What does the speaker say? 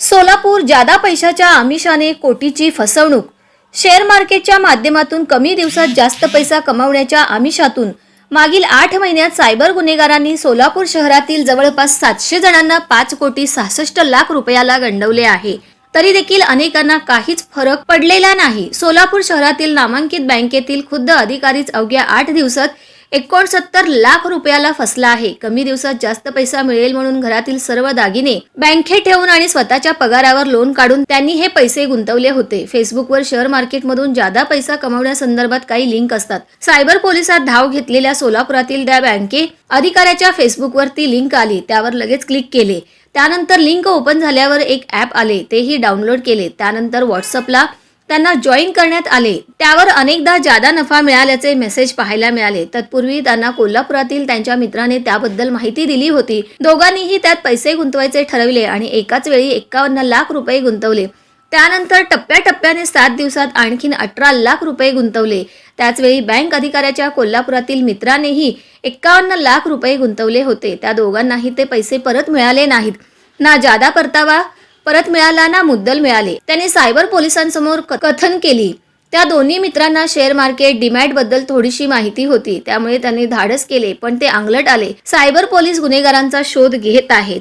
सोलापूर जादा पैशाच्या आमिषाने कोटीची फसवणूक. शेअर मार्केटच्या माध्यमातून कमी दिवसात जास्त पैसा कमावण्याच्या आमिषातून मागील आठ महिन्यात सायबर गुन्हेगारांनी सोलापूर शहरातील जवळपास सातशे जणांना पाच कोटी सहासष्ट लाख रुपयाला गंडवले आहे. तरी देखील अनेकांना काहीच फरक पडलेला नाही. सोलापूर शहरातील नामांकित बँकेतील खुद्द अधिकारीच अवघ्या आठ दिवसात एकोणसत्तर लाख रुपयाला फसला आहे. कमी दिवसात जास्त पैसा मिळेल म्हणून घरातील सर्व दागिने बँकेत ठेवून आणि स्वतःच्या पगारावर लोन काढून त्यांनी हे पैसे गुंतवले होते. फेसबुकवर शेअर मार्केटमधून जादा पैसा कमवण्यासंदर्भात काही लिंक असतात. सायबर पोलिसात धाव घेतलेल्या सोलापुरातील त्या बँके अधिकाऱ्याच्या फेसबुकवर ती लिंक आली. त्यावर लगेच क्लिक केले. त्यानंतर लिंक ओपन झाल्यावर एक ॲप आले. तेही डाउनलोड केले. त्यानंतर व्हॉट्सअपला त्यांना जॉईन करण्यात आले. त्यावर अनेकदा जादा नफा मिळाल्याचे मेसेज पाहायला मिळाले. तत्पूर्वी त्यांना कोल्हापुरातील त्यांच्या मित्राने त्याबद्दल माहिती दिली होती. दोघांनीही त्यात पैसे गुंतवायचे ठरविले आणि एकाच वेळी एक्कावन्न लाख रुपये गुंतवले. त्यानंतर टप्प्याटप्प्याने सात दिवसात आणखीन अठरा लाख रुपये गुंतवले. त्याचवेळी बँक अधिकाऱ्याच्या कोल्हापुरातील मित्रानेही एक्कावन्न लाख रुपये गुंतवले होते. त्या दोघांनाही ते पैसे परत मिळाले नाहीत. ना जादा परतावा परत मिळाला ना मुद्दल मिळाले. त्याने सायबर पोलिसांसमोर कथन केली. त्या दोन्ही मित्रांना शेअर मार्केट डिमॅटबद्दल थोडीशी माहिती होती. त्यामुळे त्यांनी धाडस केले पण ते आंगलट आले. सायबर पोलीस गुन्हेगारांचा शोध घेत आहेत.